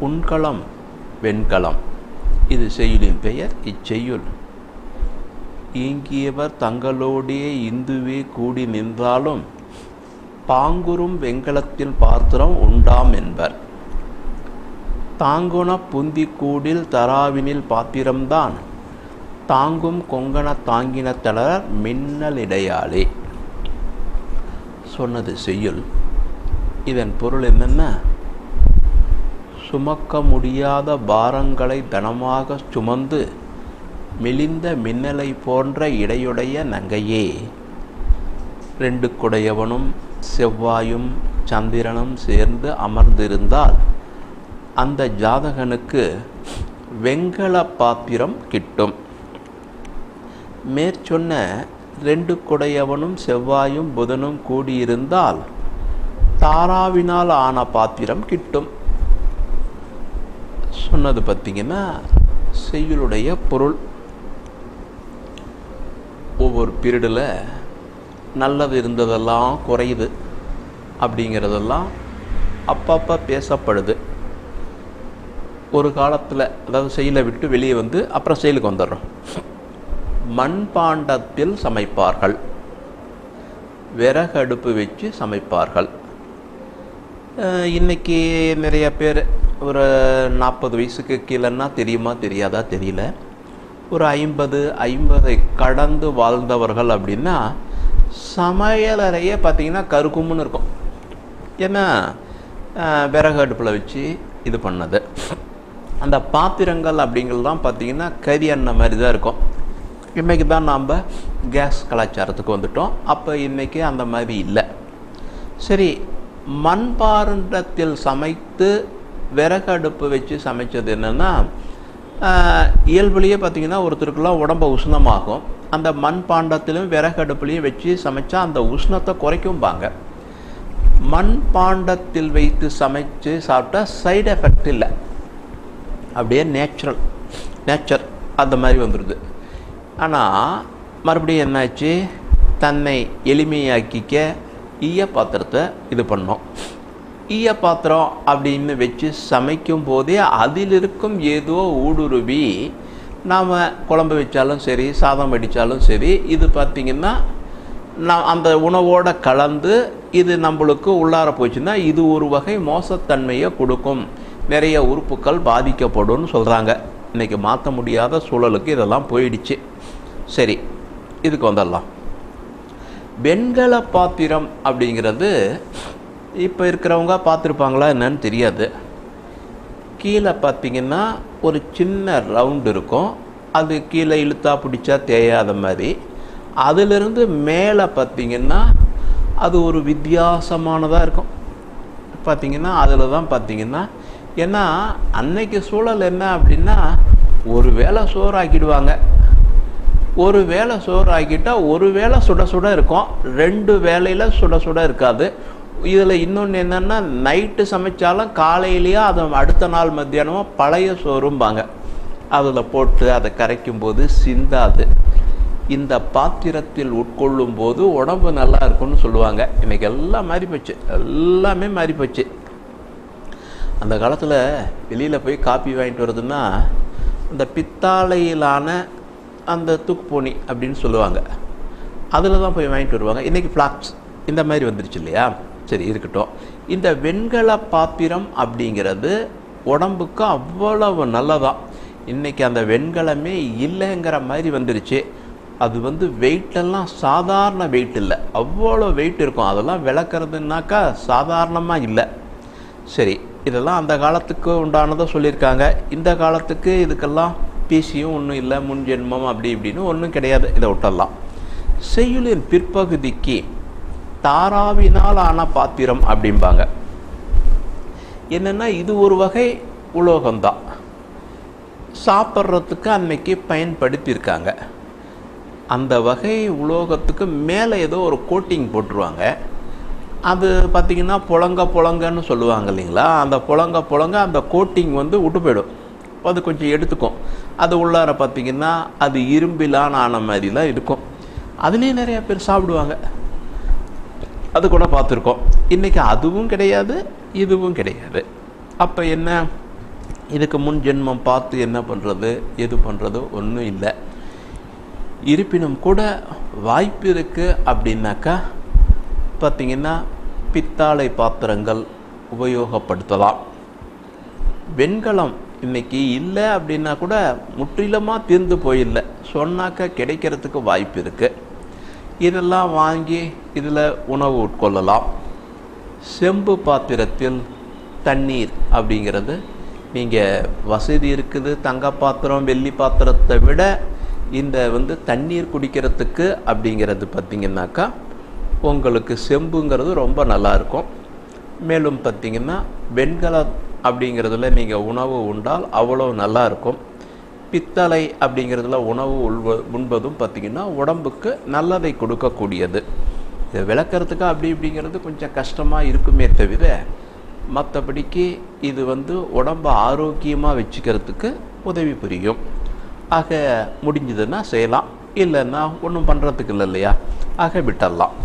உண்கலம் வெண்கலம். இது செய்யுளின் பெயர் இச்செய்யுள். ஈங்கியவர் தங்களோடே இந்துவே கூடி நின்றாலும் பாங்குறும் வெண்கலத்தில் பாத்திரம் உண்டாம் என்பர். தாங்குண புந்திக்கூடில் தராவினில் பாத்திரம்தான் தாங்கும் கொங்கண தாங்கின தளர் மின்னலிடையாளே சொன்னது செய்யுள். இதன் பொருள் என்னென்ன? சுமக்க முடியாத பாரங்களை தனமாக சுமந்து மெலிந்த மின்னலை போன்ற இடையுடைய நங்கையே. ரெண்டு குடையவனும் செவ்வாயும் சந்திரனும் சேர்ந்து அமர்ந்திருந்தால் அந்த ஜாதகனுக்கு வெங்கல பாத்திரம் கிட்டும். மேற்சொன்ன ரெண்டு குடையவனும் செவ்வாயும் புதனும் கூடியிருந்தால் தாராவினால் ஆன பாத்திரம் கிட்டும். சொன்னது பார்த்தீங்கன்னா செய்யுளுடைய பொருள். ஒவ்வொரு பீரியடில் நல்லது இருந்ததெல்லாம் குறையுது அப்படிங்கிறதெல்லாம் அப்பப்போ பேசப்படுது. ஒரு காலத்தில் அதாவது செயலை விட்டு வெளியே வந்து அப்புறம் செயலுக்கு வந்துடுறோம். மண்பாண்டத்தில் சமைப்பார்கள். விறகு அடுப்பு வச்சு சமைப்பார்கள். இன்றைக்கி நிறைய பேர் ஒரு நாற்பது வயசுக்கு கீழேன்னா தெரியுமா தெரியாதா? தெரியல. ஒரு ஐம்பது ஐம்பதை கடந்து வாழ்ந்தவர்கள் அப்படின்னா சமையலறையே பார்த்திங்கன்னா கருக்கும்னு இருக்கும். ஏன்னா விறகு அடுப்பில் வச்சு இது பண்ணது. அந்த பாத்திரங்கள் அப்படிங்கிறதுலாம் பார்த்திங்கன்னா கறி எண்ணெய் மாதிரி தான் இருக்கும். இன்றைக்கி தான் நாம் கேஸ் கலாச்சாரத்துக்கு வந்துட்டோம். அப்போ இன்றைக்கி அந்த மாதிரி இல்லை. சரி மண்பாண்டத்தில் சமைத்து விறகு அடுப்பு வச்சு சமைச்சது என்னென்னா இயல்புலேயே பார்த்திங்கன்னா ஒருத்தருக்குலாம் உடம்பு உஷ்ணமாகும். அந்த மண் பாண்டத்திலும் விறகு அடுப்புலையும் வச்சு சமைச்சா அந்த உஷ்ணத்தை குறைக்கும்பாங்க. மண் பாண்டத்தில் வைத்து சமைச்சு சாப்பிட்டா சைடு எஃபெக்ட் இல்லை. அப்படியே நேச்சுரல் நேச்சர் அந்த மாதிரி வந்துடுது ஆனால் மறுபடியும் என்னாச்சு? தன்னை எளிமையாக்கிக்க ஈய பாத்திரத்தை இது பண்ணோம். ஈய பாத்திரம் அப்படின்னு வச்சு சமைக்கும் போதே அதில் இருக்கும் ஏதோ ஊடுருவி நாம் குழம்பு வச்சாலும் சரி சாதம் வடித்தாலும் சரி இது பார்த்திங்கன்னா நான் அந்த உணவோடு கலந்து இது நம்மளுக்கு உள்ளார போச்சுன்னா இது ஒரு வகை மோசத்தன்மையை கொடுக்கும். நிறைய உறுப்புகள் பாதிக்கப்படும்னு சொல்கிறாங்க இன்றைக்கி மாற்ற முடியாத சூழலுக்கு இதெல்லாம் போயிடுச்சு. சரி இதுக்கு வந்துடலாம். வெண்கல பாத்திரம் அப்படிங்கிறது இப்போ இருக்கிறவங்க பார்த்துருப்பாங்களா என்னன்னு தெரியாது. கீழே பார்த்தீங்கன்னா ஒரு சின்ன ரவுண்டு இருக்கும். அது கீழே இழுத்தா பிடிச்சா தேயாத மாதிரி. அதிலிருந்து மேலே பார்த்தீங்கன்னா அது ஒரு வித்தியாசமானதாக இருக்கும். பார்த்தீங்கன்னா அதில் தான் பார்த்தீங்கன்னா ஏன்னா அன்னைக்கு சூழல் என்ன அப்படின்னா ஒரு வேளை சோறாக்கிடுவாங்க. ஒரு வேளை சோறு ஆக்கிட்டால் ஒரு வேளை சுட சுட இருக்கும். ரெண்டு வேலையில் சுட சுட இருக்காது. இதில் இன்னொன்று என்னென்னா நைட்டு சமைச்சாலும் காலையிலேயே அதை அடுத்த நாள் மத்தியானமும் பழைய சோறும்பாங்க. அதில் போட்டு அதை கரைக்கும் போது சிந்தாது. இந்த பாத்திரத்தில் உட்கொள்ளும் போது உடம்பு நல்லா இருக்கும்னு சொல்லுவாங்க. இன்றைக்கி எல்லாம் மாறி போச்சு. எல்லாமே மாறி போச்சு. அந்த காலத்தில் வெளியில் போய் காப்பி வாங்கிட்டு வருதுன்னா அந்த பித்தாலையிலான அந்த தூக்குப்போனி அப்படின்னு சொல்லுவாங்க. அதில் தான் போய் வாங்கிட்டு வருவாங்க. இன்றைக்கி ஃப்ளாக்ஸ் இந்த மாதிரி வந்துருச்சு இல்லையா? சரி இருக்கட்டும். இந்த வெண்கல பாத்திரம் அப்படிங்கிறது உடம்புக்கு அவ்வளவு நல்லதான் இன்றைக்கி அந்த வெண்கலமே இல்லைங்கிற மாதிரி வந்துருச்சு. அது வந்து வெயிட்டெல்லாம் சாதாரண வெயிட் இல்லை. அவ்வளோ வெயிட் இருக்கும். அதெல்லாம் விளக்குறதுனாக்கா சாதாரணமாக இல்லை. சரி இதெல்லாம் அந்த காலத்துக்கு உண்டானதை சொல்லியிருக்காங்க. இந்த காலத்துக்கு இதுக்கெல்லாம் பிசியும் ஒன்றும் இல்லை முன் ஜென்மம் அப்படி இப்படின்னு ஒன்றும் கிடையாது. இதை விட்டலாம் செய்யுளின் பிற்பகுதிக்கு தாராவினால் ஆன பாத்திரம் அப்படிம்பாங்க. என்னென்னா இது ஒரு வகை உலோகம்தான் சாப்பிட்றதுக்கு அன்னைக்கு பயன்படுத்தியிருக்காங்க. அந்த வகை உலோகத்துக்கு மேலே ஏதோ ஒரு கோட்டிங் போட்டுருவாங்க. அது பார்த்திங்கன்னா புழங்க புழங்கன்னு சொல்லுவாங்க இல்லைங்களா? அந்த புழங்க புழங்க அந்த கோட்டிங் வந்து விட்டு போயிடும். அது கொஞ்சம் எடுத்துக்கும். அது உள்ளார பார்த்திங்கன்னா அது இரும்பிலான ஆன மாதிரிலாம் இருக்கும். அதுலேயும் நிறையா பேர் சாப்பிடுவாங்க. அது கூட பார்த்துருக்கோம். இன்றைக்கி அதுவும் கிடையாது இதுவும் கிடையாது. அப்போ என்ன? இதுக்கு முன் ஜென்மம் பார்த்து என்ன பண்ணுறது எது பண்ணுறது ஒன்றும் இல்லை. இருப்பினும் கூட வாய்ப்பு இருக்குது அப்படின்னாக்கா பார்த்திங்கன்னா பித்தாளை பாத்திரங்கள் உபயோகப்படுத்தலாம். வெண்கலம் இன்னைக்கு இல்லை அப்படின்னா கூட முற்றிலுமாக தீர்ந்து போயில்லை. சொன்னாக்கா கிடைக்கிறதுக்கு வாய்ப்பு இருக்குது இதெல்லாம் வாங்கி இதில் உணவு உட்கொள்ளலாம். செம்பு பாத்திரத்தில் தண்ணீர் அப்படிங்கிறது நீங்கள் வசதி இருக்குது. தங்க பாத்திரம் வெள்ளி பாத்திரத்தை விட இந்த வந்து தண்ணீர் குடிக்கிறதுக்கு அப்படிங்கிறது பார்த்திங்கனாக்கா உங்களுக்கு செம்புங்கிறது ரொம்ப நல்லா இருக்கும். மேலும் பார்த்திங்கன்னா வெண்கலம் அப்படிங்கிறதுல நீங்கள் உணவு உண்டால் அவ்வளோ நல்லாயிருக்கும் பித்தளை அப்படிங்கிறதுல உணவு உள்வ உண்பதும் பார்த்திங்கன்னா உடம்புக்கு நல்லதை கொடுக்கக்கூடியது. இதை விளக்கிறதுக்கு அப்படி இப்படிங்கிறது கொஞ்சம் கஷ்டமாக இருக்குமே தவிர மற்றபடிக்கு இது வந்து உடம்பை ஆரோக்கியமாக வச்சுக்கிறதுக்கு உதவி புரியும். ஆக முடிஞ்சதுன்னா செய்யலாம். இல்லைன்னா ஒன்றும் பண்ணுறதுக்கு இல்லை இல்லையா? ஆக விட்டுடலாம்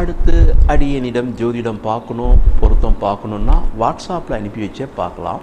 அடுத்து அடியனிடம் ஜோதிடம் பார்க்கணும் பொருத்தம் பார்க்கணுன்னா வாட்ஸ்அப்பில் அனுப்பி வச்சே பார்க்கலாம்.